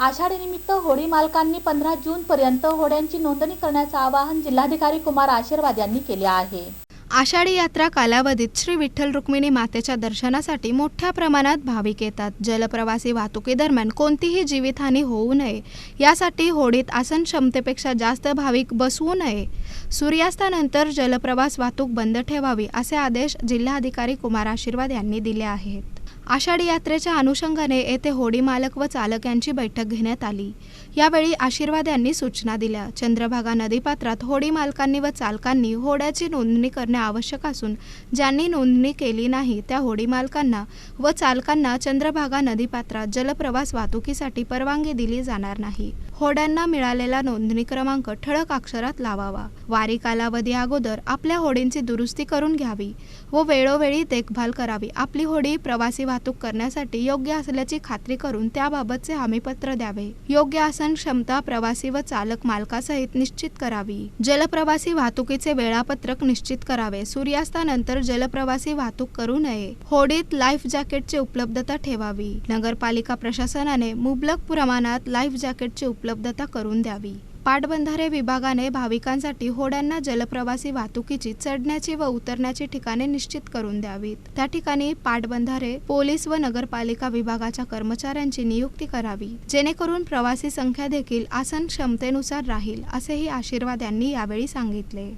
आषाढीनिमित्त होडी मालकांनी पंधरा जून पर्यंत होड्यांची नोंदणी करण्याचं आवाहन जिल्हाधिकारी कुमार आशीर्वाद यांनी केले आहे. आषाढी यात्रा कालावधीत श्री विठ्ठल रुक्मिणी मातेच्या दर्शनासाठी मोठ्या प्रमाणात भाविक येतात. जलप्रवासी वाहतुकीदरम्यान कोणतीही जीवितहानी होऊ नये. यासाठी होडीत आसन क्षमतेपेक्षा जास्त भाविक बसवू नये. सूर्यास्तानंतर जलप्रवास वाहतूक बंद ठेवावी असे आदेश जिल्हाधिकारी कुमार आशीर्वाद यांनी दिले आहेत. आषाढी यात्रेच्या अनुषंगाने येथे होडी मालक व चालक यांची बैठक घेण्यात आली. यावेळी आशीर्वाद यांनी सूचना दिल्या. चंद्रभागा नदीपात्रात होडी मालकांनी व चालकांनी होड्याची नोंदणी करणे आवश्यक असून ज्यांनी नोंदणी केली नाही त्या होडी मालकांना व चालकांना चंद्रभागा नदीपात्रात जलप्रवास वाहतुकीसाठी परवानगी दिली जाणार नाही. होड्यांना मिळालेला नोंदणी क्रमांक ठळक अक्षरात लावावा. वारी कालावधी अगोदर आपल्या होडींची दुरुस्ती करून घ्यावी व वेळोवेळी देखभाल करावी. आपली होडी प्रवासी वाहतूक करण्यासाठी योग्य असल्याची खात्री करून त्याबाबतचे हमीपत्र द्यावे. योग्य आसन क्षमता प्रवासी व चालक मालकासहित निश्चित करावी. जलप्रवासी वाहतुकीचे वेळापत्रक निश्चित करावे. सूर्यास्तानंतर जलप्रवासी वाहतूक करू नये. होडीत लाईफ जॅकेटची उपलब्धता ठेवावी. नगरपालिका प्रशासनाने मुबलक प्रमाणात लाईफ जॅकेटची उपलब्धता करून द्यावी. पाटबंधारे विभागाने भाविकांसाठी होड्यांना जलप्रवासी वाहतुकीची चढण्याची व उतरण्याची ठिकाणे निश्चित करून द्यावीत. त्या ठिकाणी पाटबंधारे पोलीस व नगरपालिका विभागाच्या कर्मचाऱ्यांची नियुक्ती करावी. जेणेकरून प्रवासी संख्या देखील आसन क्षमतेनुसार राहील असेही आशीर्वाद यांनी यावेळी सांगितले.